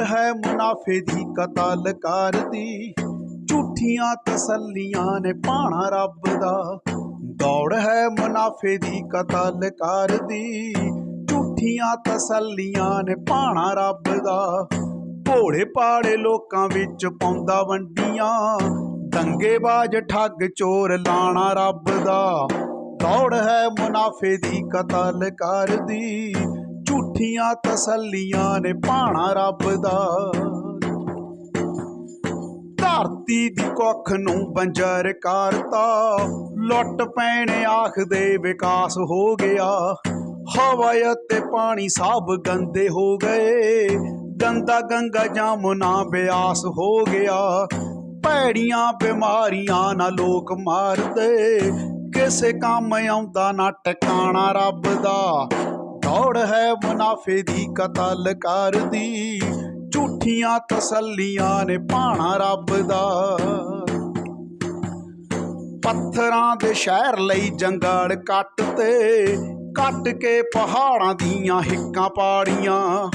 ਦੌੜ ਹੈ ਮੁਨਾਫੇ ਦੀ ਕਤਲ ਕਰਦੀ? ਝੂਠੀਆਂ ਤਸੱਲੀਆਂ ਨੇ ਪਾਣਾ ਰੱਬ ਦਾ। ਦੌੜ ਹੈ ਮੁਨਾਫੇ ਦੀ ਕਤਲ ਕਰਦੀ। ਝੂਠੀਆਂ ਤਸੱਲੀਆਂ ਨੇ ਪਾਣਾ ਰੱਬ ਦਾ। ਭੋਲੇ ਪਾੜੇ ਲੋਕਾਂ ਵਿੱਚ ਪਾਉਂਦਾ ਵੰਡੀਆਂ। ਦੰਗੇਬਾਜ਼ ਠੱਗ ਚੋਰ ਲਾਣਾ ਰੱਬ ਦਾ। ਦੌੜ ਹੈ ਮੁਨਾਫੇ ਦੀ ਕਤਲ ਕਰਦੀ। ਝੂਠੀਆਂ ਤਸੱਲੀਆਂ ਨੇ ਪਾਣਾ ਰੱਬ ਦਾ। ਧਰਤੀ ਦੀ ਕੁੱਖ ਨੂੰ ਬੰਜਰ ਕਰਤਾ। ਲੁੱਟ ਪੈਣ ਆਖਦੇ ਵਿਕਾਸ ਹੋ ਗਿਆ। ਹਵਾ ਤੇ ਪਾਣੀ ਸਭ ਗੰਦੇ ਹੋ ਗਏ। ਗੰਦਾ ਗੰਗਾ ਜਮਨਾ ਬਿਆਸ ਹੋ ਗਿਆ। ਭੈੜੀਆਂ ਬਿਮਾਰੀਆਂ ਨਾ ਲੋਕ ਮਾਰਦੇ। ਕਿਸੇ ਕੰਮ ਆਉਂਦਾ ਨਾ ਟਿਕਾਣਾ ਰੱਬ ਦਾ। ਦੌੜ ਹੈ ਮੁਨਾਫੇ ਦੀ ਕਤਲ ਕਰਦੀ। ਝੂਠੀਆਂ ਤਸੱਲੀਆਂ ਨੇ ਪਾਣਾ ਰੱਬ ਦਾ। ਪੱਥਰਾਂ ਦੇ ਸ਼ਹਿਰ ਲਈ ਜੰਗਲ ਕੱਟ ਤੇ ਕੱਟ ਕੇ ਪਹਾੜਾਂ ਦੀਆਂ ਹਿੱਕਾਂ ਪਾੜੀਆਂ।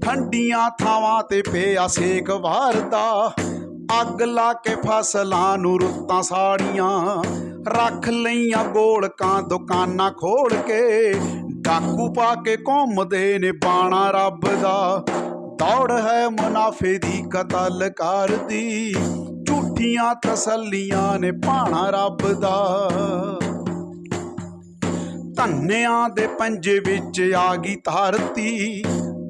ਠੰਡੀਆਂ ਥਾਵਾਂ ਤੇ ਪਿਆ ਸੇਕ ਵਾਰਦਾ। ਅੱਗ ਲਾ ਕੇ ਫਸਲਾਂ ਨੂੰ ਰੁੱਤਾਂ ਸਾੜੀਆਂ। ਰੱਖ ਲਈਆਂ ਗੋਲਕਾਂ ਦੁਕਾਨਾਂ ਖੋਲ ਕੇ। ਡਾਕੂ ਪਾ ਕੇ ਘੁੰਮਦੇ ਨੇ ਬਾਣਾ ਰੱਬ ਦਾ। ਦੌੜ ਹੈ ਮੁਨਾਫੇ ਦੀ ਕਤਲ ਕਰਦੀ। ਝੂਠੀਆਂ ਤਸੱਲੀਆਂ ਨੇ ਪਾਣਾ ਰੱਬ ਦਾ। ਧੰਨਿਆਂ ਦੇ ਪੰਜੇ ਵਿੱਚ ਆ ਗਈ ਧਰਤੀ।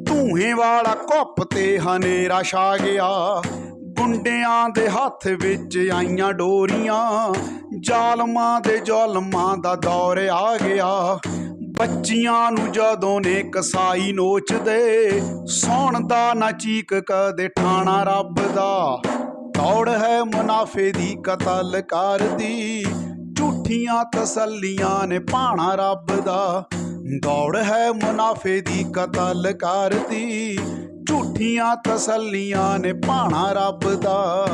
ਧੂਹੇ ਵਾਲਾ ਕੁੱਪ ਤੇ ਹਨੇਰਾ ਛਾ ਗਿਆ। ਗੁੰਡਿਆਂ ਦੇ ਹੱਥ ਵਿੱਚ ਆਈਆਂ ਡੋਰੀਆਂ। ਜ਼ਾਲਮਾਂ ਦੇ ਜ਼ਾਲਮਾਂ ਦਾ ਦੌਰ ਆ ਗਿਆ। ਬੱਚੀਆਂ ਨੂੰ ਜਦੋਂ ਨੇ ਕਸਾਈ ਨੋਚਦੇ, ਸੌਣ ਦਾ ਨਾ ਚੀਕ ਕਦੇ ਠਾਣਾ ਰੱਬ ਦਾ। ਦੌੜ ਹੈ ਮੁਨਾਫੇ ਦੀ ਕਤਲ ਕਰਦੀ, ਝੂਠੀਆਂ ਤਸੱਲੀਆਂ ਨੇ ਪਾਣਾ ਰੱਬ ਦਾ। ਦੌੜ ਹੈ ਮੁਨਾਫੇ ਦੀ ਕਤਲ ਕਰਦੀ, ਝੂਠੀਆਂ ਤਸੱਲੀਆਂ ਨੇ ਪਾਣਾ ਰੱਬ ਦਾ।